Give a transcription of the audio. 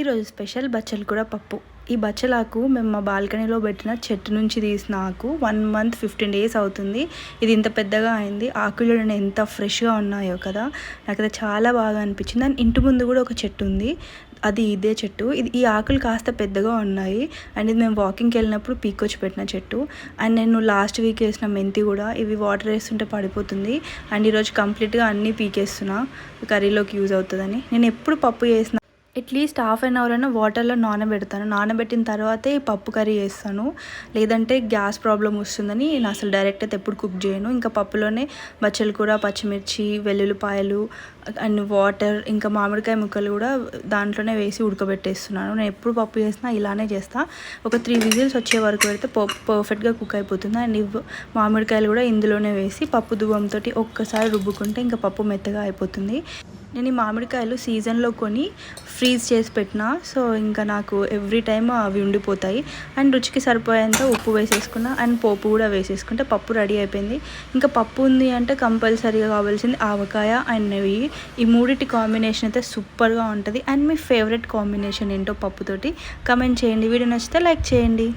ఈరోజు స్పెషల్ బచ్చలు కూడా పప్పు. ఈ బచ్చలాకు మేము మా బాల్కనీలో పెట్టిన చెట్టు నుంచి తీసిన ఆకు వన్ మంత్ ఫిఫ్టీన్ డేస్ అవుతుంది. ఇది ఇంత పెద్దగా అయింది. ఆకులు ఎంత ఫ్రెష్గా ఉన్నాయో కదా నాకైతే చాలా బాగా అనిపించింది. అండ్ ఇంటి ముందు కూడా ఒక చెట్టు ఉంది. అది ఇదే చెట్టు. ఇది ఈ ఆకులు కాస్త పెద్దగా ఉన్నాయి. అండ్ ఇది మేము వాకింగ్కి వెళ్ళినప్పుడు పీకొచ్చి పెట్టిన చెట్టు. అండ్ నేను లాస్ట్ వీక్ వేసిన మెంతి కూడా ఇవి వాటర్ వేస్తుంటే పడిపోతుంది. అండ్ ఈరోజు కంప్లీట్గా అన్నీ పీకేస్తున్నా. కర్రీలోకి యూజ్ అవుతుందని. నేను ఎప్పుడు పప్పు చేసిన అట్లీస్ట్ హాఫ్ అన్ అవర్ అయినా వాటర్లో నానబెడతాను. నానబెట్టిన తర్వాతే పప్పు కర్రీ చేస్తాను. లేదంటే గ్యాస్ ప్రాబ్లం వస్తుందని నేను అసలు డైరెక్ట్ అయితే ఎప్పుడు కుక్ చేయను. ఇంకా పప్పులోనే బచ్చలు కూర పచ్చిమిర్చి వెల్లుల్లిపాయలు అండ్ వాటర్ ఇంకా మామిడికాయ ముక్కలు కూడా దాంట్లోనే వేసి ఉడకబెట్టేస్తున్నాను. నేను ఎప్పుడు పప్పు చేసినా ఇలానే చేస్తా. ఒక త్రీ విజిల్స్ వచ్చే వరకు పెడితే పర్ఫెక్ట్గా కుక్ అయిపోతుంది. అండ్ మామిడికాయలు కూడా ఇందులోనే వేసి పప్పు దువ్వంతో ఒక్కసారి రుబ్బుకుంటే ఇంకా పప్పు మెత్తగా అయిపోతుంది. నేను ఈ మామిడికాయలు సీజన్లో కొని ఫ్రీజ్ చేసి పెట్టిన. సో ఇంకా నాకు ఎవ్రీ టైమ్ అవి ఉండిపోతాయి. అండ్ రుచికి సరిపోయేంత ఉప్పు వేసేసుకున్న అండ్ పోపు కూడా వేసేసుకుంటే పప్పు రెడీ అయిపోయింది. ఇంకా పప్పు ఉంది అంటే కంపల్సరీగా కావాల్సింది ఆవకాయ అండ్ నెయ్యి. ఈ మూడిటి కాంబినేషన్ అయితే సూపర్గా ఉంటుంది. అండ్ మీ ఫేవరెట్ కాంబినేషన్ ఏంటో పప్పుతోటి కమెంట్ చేయండి. వీడియో నచ్చితే లైక్ చేయండి.